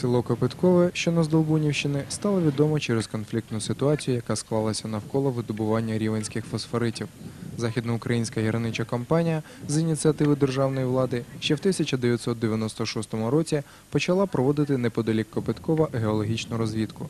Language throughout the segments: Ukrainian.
Село Копиткове, що на Здолбунівщини, стало відомо через конфліктну ситуацію, яка склалася навколо видобування рівенських фосфоритів. Західноукраїнська гірнича компанія з ініціативи державної влади ще в 1996 році почала проводити неподалік Копиткова геологічну розвідку.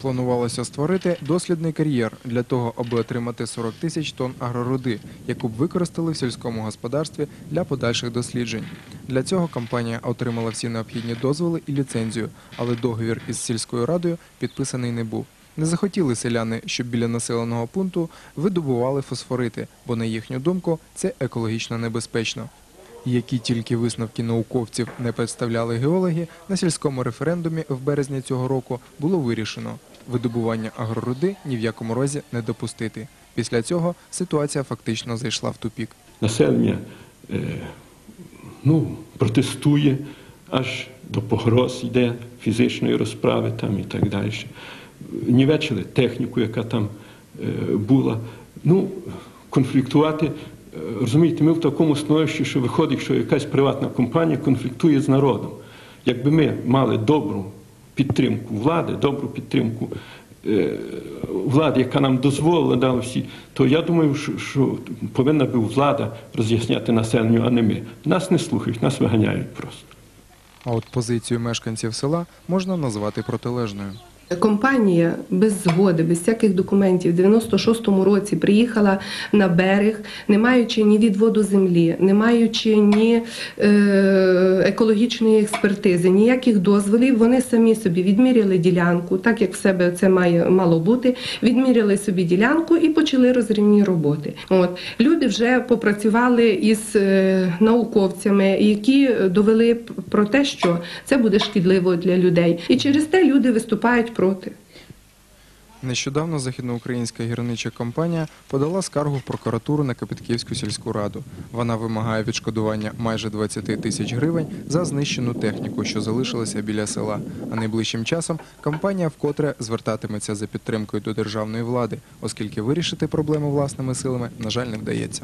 Планувалося створити дослідний кар'єр для того, аби отримати 40 тисяч тонн агроруди, яку б використали в сільському господарстві для подальших досліджень. Для цього компанія отримала всі необхідні дозволи і ліцензію, але договір із сільською радою підписаний не був. Не захотіли селяни, щоб біля населеного пункту видобували фосфорити, бо на їхню думку це екологічно небезпечно. Які тільки висновки науковців не представляли геологи, на сільському референдумі в березні цього року було вирішено видобування агроруди ні в якому разі не допустити. Після цього ситуація фактично зайшла в тупік. Населення е, ну, протестує, аж до погроз йде фізичної розправи там і так далі. Нівечили техніку, яка там е, була. Ну, конфліктувати. е, Розумієте, ми в такому становищі, що виходить, що якась приватна компанія конфліктує з народом. Якби ми мали добру підтримку влади, добру підтримку е, влади, яка нам дозволила дала всі, то я думаю, що, що повинна би влада роз'ясняти населенню, а не ми. Нас не слухають, нас виганяють просто. А от позицію мешканців села можна назвати протилежною. Компанія без згоди, без всяких документів, в 96-му році приїхала на берег, не маючи ні відводу землі, не маючи ні е, екологічної експертизи, ніяких дозволів. Вони самі собі відміряли ділянку, так як в себе це має мало бути. Відміряли собі ділянку і почали розривні роботи. От люди вже попрацювали із е, науковцями, які довели про те, що це буде шкідливо для людей, і через те люди виступають проти. Нещодавно західноукраїнська гірнича компанія подала скаргу в прокуратуру на Капітківську сільську раду. Вона вимагає відшкодування майже 20 тисяч гривень за знищену техніку, що залишилася біля села. А найближчим часом компанія вкотре звертатиметься за підтримкою до державної влади, оскільки вирішити проблему власними силами, на жаль, не вдається.